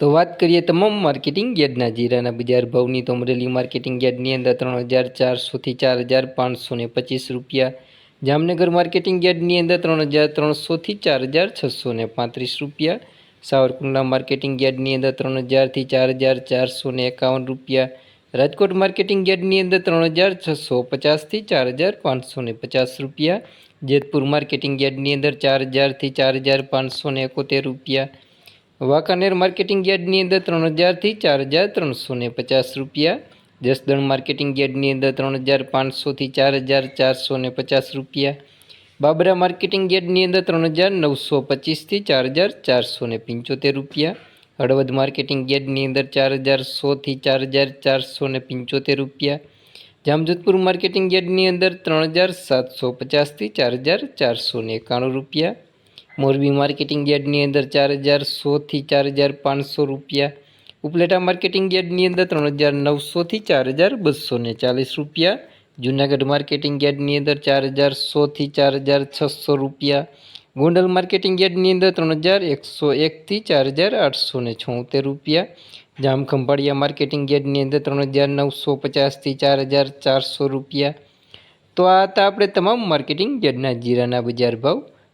તો વાત કરીએ તમામ માર્કેટિંગ યાર્ડના જીરાના બજાર ભાવની. તો અમરેલી માર્કેટિંગ યાર્ડની અંદર ત્રણ હજાર ચારસોથી ચાર હજાર પાંચસો ને પચીસ રૂપિયા. જામનગર માર્કેટિંગ યાર્ડની અંદર ત્રણ હજાર ત્રણસોથી ચાર હજાર છસો પાંત્રીસ રૂપિયા. સાવરકુંડલા માર્કેટિંગ યાર્ડની અંદર ત્રણ હજારથી ચાર હજાર ચારસો એકાવન રૂપિયા. રાજકોટ માર્કેટિંગ યાર્ડની અંદર ત્રણ હજાર છસો પચાસથી ચાર હજાર પાંચસો ને પચાસ રૂપિયા. જેતપુર માર્કેટિંગ યાર્ડની અંદર ચાર હજારથી ચાર હજાર પાંચસો એકોતેર રૂપિયા. વાંકાનેર માર્કેટિંગ યાર્ડની અંદર ત્રણ હજારથી ચાર હજાર ત્રણસો ને પચાસ રૂપિયા. જસદણ માર્કેટિંગ યાર્ડની અંદર ત્રણ હજાર પાંચસોથી ચાર હજાર ચારસો ને પચાસ રૂપિયા. બાબરા માર્કેટિંગ યાર્ડની અંદર ત્રણ હજાર નવસો પચીસથી ચાર હજાર ચારસો ને પંચોતેર રૂપિયા. હળવદ માર્કેટિંગ યાર્ડની અંદર ચાર હજાર સોથી ચાર હજાર ચારસો ને પંચોતેર રૂપિયા. જામજોધપુર માર્કેટિંગ યાર્ડની અંદર ત્રણ હજાર સાતસો પચાસથી ચાર હજાર ચારસો ને એકાણું રૂપિયા. મોરબી માર્કેટિંગ યાર્ડની અંદર ચાર હજાર સોથી ચાર હજાર પાંચસો રૂપિયા. ઉપલેટા માર્કેટિંગ યાર્ડની અંદર ત્રણ હજાર નવસોથી ચાર હજાર બસો ને ચાલીસ રૂપિયા. જૂનાગઢ માર્કેટિંગ યાર્ડની અંદર ચાર હજાર સોથી ચાર હજાર છસો રૂપિયા. ગોંડલ માર્કેટિંગ યાર્ડની અંદર ત્રણ હજાર એકસો એકથી ચાર હજાર આઠસો ને છોતેર રૂપિયા. જામખંભાળિયા માર્કેટિંગ યાર્ડની અંદર ત્રણ હજાર નવસો પચાસથી ચાર હજાર ચારસો રૂપિયા. તો આ હતા આપણે તમામ માર્કેટિંગ યાર્ડના જીરાના બજાર ભાવ.